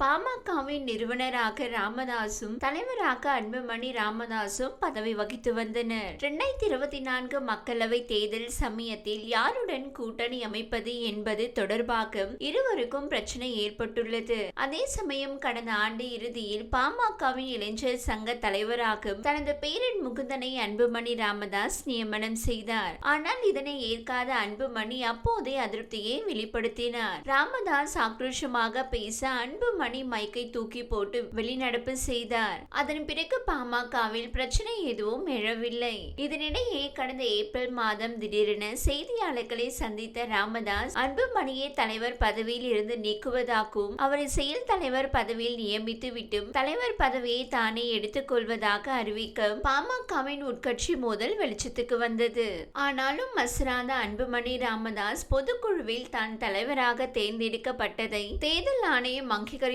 பாமகவின் நிறுவனராக ராமதாசும் தலைவராக அன்புமணி ராமதாசும் பதவி வகித்து வந்தனர். இரண்டாயிரத்தி இருபத்தி நான்கு மக்களவை தேர்தல் சமயத்தில் யாருடன் கூட்டணி அமைப்பது என்பது தொடர்பாக இருவருக்கும் பிரச்சனை ஏற்பட்டுள்ளது. அதே சமயம் கடந்த ஆண்டு இறுதியில் பாமகவின் இளைஞர் சங்க தலைவராக தனது பேரன் முகுந்தனை அன்புமணி ராமதாஸ் நியமனம் செய்தார். ஆனால் இதனை ஏற்காத அன்புமணி அப்போதே அதிருப்தியை வெளிப்படுத்தினார். ராமதாஸ் ஆக்ரோஷமாக பேச அன்புமணி மைக்கை தூக்கி போட்டு வெளிநடப்பு செய்தார். அதன் பிறகு பாமகவில் பிரச்சனை எதுவும் எழவில்லை. இதனிடையே கடந்த ஏப்ரல் மாதம் திடீரென செய்தியாளர்களை சந்தித்த ராமதாஸ் அன்புமணியை தலைவர் பதவியில் இருந்து நீக்குவதாகவும் அவரை செயல் தலைவர் பதவியில் நியமித்து விட்டும் தலைவர் பதவியை தானே எடுத்துக் கொள்வதாக அறிவிக்க பாமகவின் உட்கட்சி மோதல் வெளிச்சத்துக்கு வந்தது. ஆனாலும் மசராத அன்புமணி ராமதாஸ் பொதுக்குழுவில் தான் தலைவராக தேர்ந்தெடுக்கப்பட்டதை தேர்தல் ஆணையம்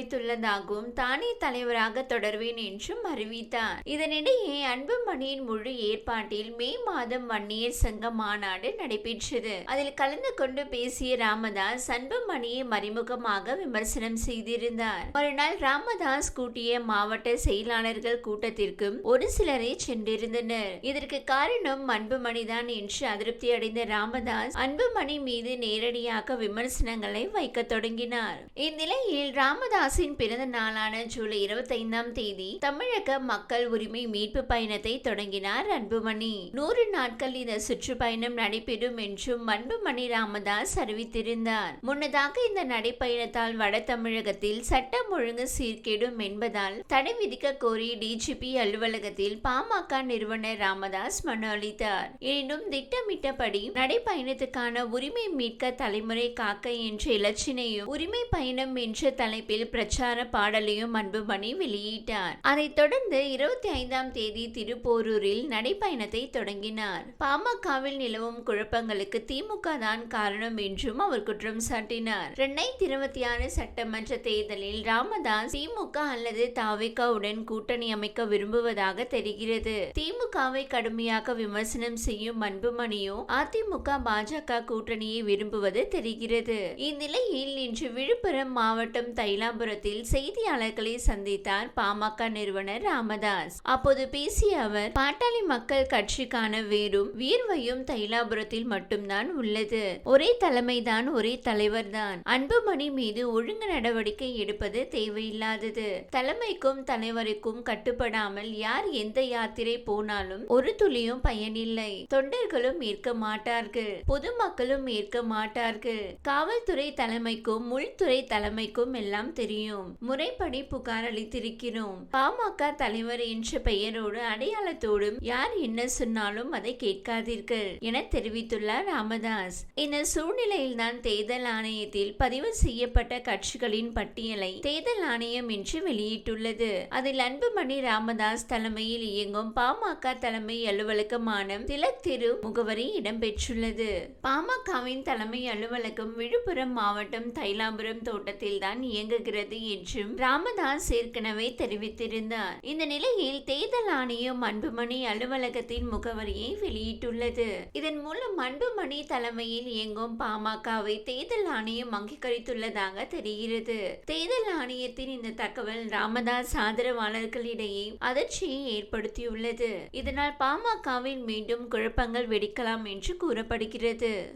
அங்கீகரித்துள்ளதாகவும் தானே தலைவராக தொடர்வேன் என்றும் அறிவித்தார். இதனிடையே அன்புமணியின் முழு ஏற்பாட்டில் மே மாதம் வன்னியர் சங்க மாநாடு நடைபெற்றது. அதில் கலந்து கொண்டு பேசிய ராமதாஸ் அன்புமணியை மறைமுகமாக விமர்சனம் செய்திருந்தார். மறுநாள் ராமதாஸ் கூட்டிய மாவட்ட செயலாளர்கள் கூட்டத்திற்கும் ஒரு சிலரை சென்றிருந்தனர். இதற்கு காரணம் அன்புமணிதான் என்று அதிருப்தி அடைந்த ராமதாஸ் அன்புமணி மீது நேரடியாக விமர்சனங்களை வைக்க தொடங்கினார். இந்நிலையில் ராமதாஸ் ராமதாஸின் பிறந்த நாளான ஜூலை இருபத்தைந்தாம் தேதி தமிழக மக்கள் உரிமை மீட்பு பயணத்தை தொடங்கினார் அன்புமணி. நூறு நாட்கள் இந்த சுற்றுப்பயணம் நடைபெறும் என்றும் அன்புமணி ராமதாஸ் அறிவித்திருந்தார். முன்னதாக இந்த நடைப்பயணத்தால் வட தமிழகத்தில் சட்டம் ஒழுங்கு சீர்கேடும் என்பதால் தடை விதிக்க கோரி டிஜிபி அலுவலகத்தில் பாமக நிறுவனர் ராமதாஸ் மனு அளித்தார். எனினும் திட்டமிட்டபடி நடைப்பயணத்துக்கான உரிமை மீட்க தலைமுறை காக்க என்ற இலச்சினையும் உரிமை பயணம் என்ற தலைப்பில் பிரச்சார பாடலையும் அன்புமணி வெளியிட்டார். அதைத் தொடர்ந்து இருபத்தி ஐந்தாம் தேதி திருப்போரூரில் நடைப்பயணத்தை தொடங்கினார். பாமகவில் நிலவும் குழப்பங்களுக்கு திமுக தான் காரணம் என்றும் அவர் குற்றம் சாட்டினார். இரண்டாயிரத்தி இருபத்தி ஆறு சட்டமன்ற தேர்தலில் ராமதாஸ் திமுக அல்லது தாவிகாவுடன் கூட்டணி அமைக்க விரும்புவதாக தெரிகிறது. திமுகவை கடுமையாக விமர்சனம் செய்யும் அன்புமணியோ அதிமுக பாஜக கூட்டணியை விரும்புவது தெரிகிறது. இந்நிலையில் இன்று விழுப்புரம் மாவட்டம் தைலாபுரம் தைலாபுரத்தில் செய்தியாளர்களை சந்தித்தார் பாமக நிறுவனர் ராமதாஸ். அப்போது பேசிய அவர் பாட்டாளி மக்கள் கட்சிக்கான வேரும் வீர்வையும் தைலாபுரத்தில் மட்டும்தான் உள்ளது. ஒரே தலைமைதான் ஒரே தலைவர்தான். அன்புமணி மீது ஒழுங்கு நடவடிக்கை எடுப்பது தேவையில்லாதது. தலைமைக்கும் தலைவருக்கும் கட்டுப்படாமல் யார் எந்த யாத்திரை போனாலும் ஒரு துளியும் பயனில்லை. தொண்டர்களும் ஏற்க மாட்டார்கள். பொதுமக்களும் ஏற்க மாட்டார்கள். காவல்துறை தலைமைக்கும் உள்துறை தலைமைக்கும் எல்லாம் தெரியும். முறைப்படி புகார் அளித்திருக்கிறோம். பாமக தலைவர் என்ற பெயரோடு அடையாளத்தோடும் யார் என்ன சொன்னாலும் அதை கேட்காதீர்கள் என தெரிவித்துள்ளார் ராமதாஸ். இந்த சூழ்நிலையில்தான் தேர்தல் ஆணையத்தில் பதிவு செய்யப்பட்ட கட்சிகளின் பட்டியலை தேர்தல் ஆணையம் என்று வெளியிட்டுள்ளது. அதில் அன்புமணி ராமதாஸ் தலைமையில் இயங்கும் பாமக தலைமை அலுவலகமான திலக் திரு முகவரி இடம்பெற்றுள்ளது. பாமகவின் தலைமை அலுவலகம் விழுப்புரம் மாவட்டம் தைலாபுரம் தோட்டத்தில் தான் இயங்குகிறது. என்றும் ராமதாஸ் ஏற்கனவே தெரிவித்திருந்தார். இந்த நிலையில் தேர்தல் ஆணையம் அன்புமணி அலுவலகத்தின் முகவரியை வெளியிட்டுள்ளது. இதன் மூலம் அன்புமணி தலைமையில் இயங்கும் பாமகவை தேர்தல் ஆணையம் அங்கீகரித்துள்ளதாக தெரிகிறது. தேர்தல் ஆணையத்தின் இந்த தகவல் ராமதாஸ் ஆதரவாளர்களிடையே அதிர்ச்சியை ஏற்படுத்தியுள்ளது. இதனால் பாமகவில் மீண்டும் குழப்பங்கள் வெடிக்கலாம் என்று கூறப்படுகிறது.